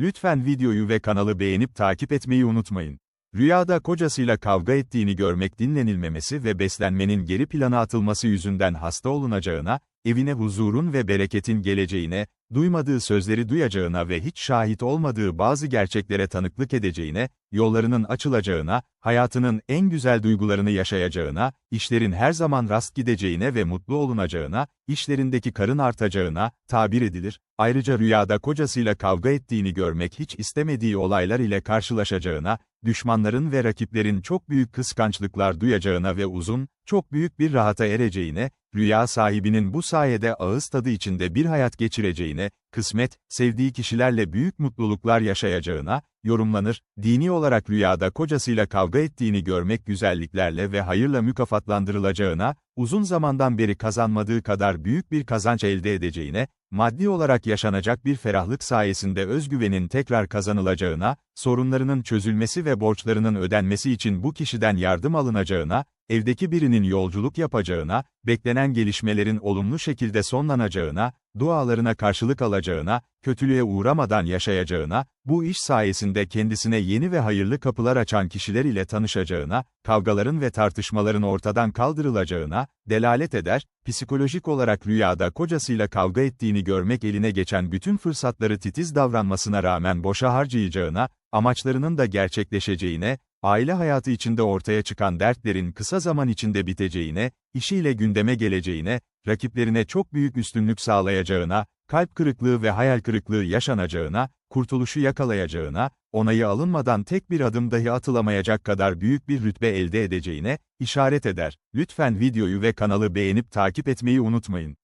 Lütfen videoyu ve kanalı beğenip takip etmeyi unutmayın. Rüyada kocasıyla kavga ettiğini görmek dinlenilmemesi ve beslenmenin geri plana atılması yüzünden hasta olunacağına, evine huzurun ve bereketin geleceğine, duymadığı sözleri duyacağına ve hiç şahit olmadığı bazı gerçeklere tanıklık edeceğine, yollarının açılacağına, hayatının en güzel duygularını yaşayacağına, işlerin her zaman rast gideceğine ve mutlu olunacağına, işlerindeki karın artacağına, tabir edilir. Ayrıca rüyada kocasıyla kavga ettiğini görmek hiç istemediği olaylar ile karşılaşacağına, düşmanların ve rakiplerin çok büyük kıskançlıklar duyacağına ve uzun, çok büyük bir rahata ereceğine, rüya sahibinin bu sayede ağız tadı içinde bir hayat geçireceğine, kısmet, sevdiği kişilerle büyük mutluluklar yaşayacağına, yorumlanır, dini olarak rüyada kocasıyla kavga ettiğini görmek güzelliklerle ve hayırla mükafatlandırılacağına, uzun zamandan beri kazanmadığı kadar büyük bir kazanç elde edeceğine, maddi olarak yaşanacak bir ferahlık sayesinde özgüvenin tekrar kazanılacağına, sorunlarının çözülmesi ve borçlarının ödenmesi için bu kişiden yardım alınacağına, evdeki birinin yolculuk yapacağına, beklenen gelişmelerin olumlu şekilde sonlanacağına, dualarına karşılık alacağına, kötülüğe uğramadan yaşayacağına, bu iş sayesinde kendisine yeni ve hayırlı kapılar açan kişiler ile tanışacağına, kavgaların ve tartışmaların ortadan kaldırılacağına, delalet eder, psikolojik olarak rüyada kocasıyla kavga ettiğini görmek eline geçen bütün fırsatları titiz davranmasına rağmen boşa harcayacağına, amaçlarının da gerçekleşeceğine, aile hayatı içinde ortaya çıkan dertlerin kısa zaman içinde biteceğine, işiyle gündeme geleceğine, rakiplerine çok büyük üstünlük sağlayacağına, kalp kırıklığı ve hayal kırıklığı yaşanacağına, kurtuluşu yakalayacağına, onayı alınmadan tek bir adım dahi atılamayacak kadar büyük bir rütbe elde edeceğine, işaret eder. Lütfen videoyu ve kanalı beğenip takip etmeyi unutmayın.